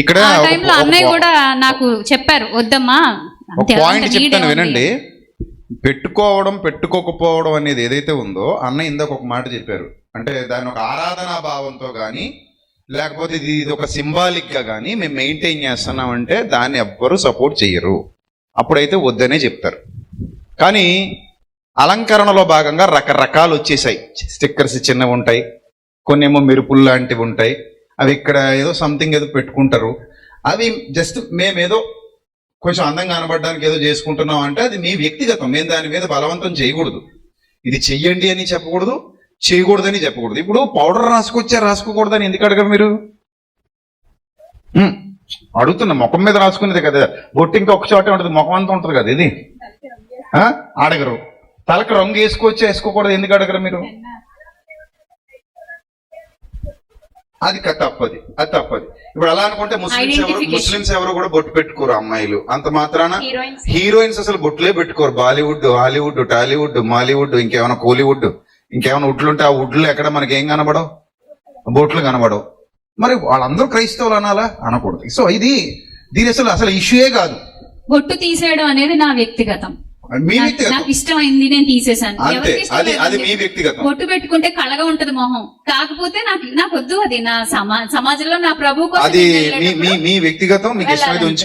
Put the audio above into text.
ఇక్కడ అన్నయ్య కూడా నాకు చెప్పారు వద్దమ్మా పాయింట్ చెప్తాను. వినండి. పెట్టుకోవడం పెట్టుకోకపోవడం అనేది ఏదైతే ఉందో అన్న ఇందాక ఒక మాట చెప్పారు. అంటే దాని ఒక ఆరాధనా భావంతో కానీ లేకపోతే ఇది ఇది ఒక సింబాలిక్గా కానీ మేము మెయింటైన్ చేస్తున్నామంటే దాన్ని ఎవ్వరూ సపోర్ట్ చెయ్యరు. అప్పుడైతే వద్దనే చెప్తారు. కానీ అలంకరణలో భాగంగా రకరకాలు వచ్చేసాయి. స్టిక్కర్స్ చిన్నవి ఉంటాయి కొన్ని ఏమో మెరుపులు లాంటివి ఉంటాయి. అవి ఇక్కడ ఏదో సంథింగ్ ఏదో పెట్టుకుంటారు. అవి జస్ట్ మేమేదో కొంచెం అందంగా కనబడడానికి ఏదో చేసుకుంటున్నాం అంటే అది మీ వ్యక్తిగతం. మేము దాని మీద బలవంతం చేయకూడదు. ఇది చెయ్యండి అని చెప్పకూడదు చేయకూడదని చెప్పకూడదు. ఇప్పుడు పౌడర్ రాసుకొచ్చా రాసుకోకూడదని ఎందుకు అడగరు మీరు. అడుగుతున్నా ముఖం మీద రాసుకునేది కదా. బొట్టు ఇంకా ఒక చోటే ఉంటుంది ముఖం అంతా ఉంటుంది కదా ఇది? అడగరు. తలకు రంగు వేసుకోవచ్చా వేసుకోకూడదు ఎందుకు అడగరు మీరు? అది తప్పది అది తప్పది ఇప్పుడు అలా అనుకుంటే ముస్లిమ్స్ ఎవరు. ముస్లిమ్స్ ఎవరు కూడా బొట్టు పెట్టుకోరు అమ్మాయిలు. అంత మాత్రాన. హీరోయిన్స్ అసలు బొట్లే పెట్టుకోరు. బాలీవుడ్ హాలీవుడ్ టాలీవుడ్ మాలీవుడ్ ఇంకేమైనా కోలీవుడ్ ఇంకేమైనా ఉడ్లు ఉంటే ఆ ఉడ్లు ఎక్కడ మనకి ఏం కనబడవు? బొట్లు కనబడవు. మరి వాళ్ళందరూ క్రైస్తవులు అనాలా? అనకూడదు. సో ఇది దీని అసలు అసలు ఇష్యూయే కాదు. బొట్టు తీసేయడం అనేది నా వ్యక్తిగతం. నాకు- ఇష్టమైంది నేను ఇష్టం అది. మీ వ్యక్తిగతం బొట్టు పెట్టుకుంటే కళగా ఉంటది మొహం కాకపోతే నాకు నాకు వద్దు అది నా సమా సమాజంలో నా ప్రభు అది మీ మీ వ్యక్తిగతం మీకు ఇష్టమైతే వెళ్ళాలంతే. ఉంచుకో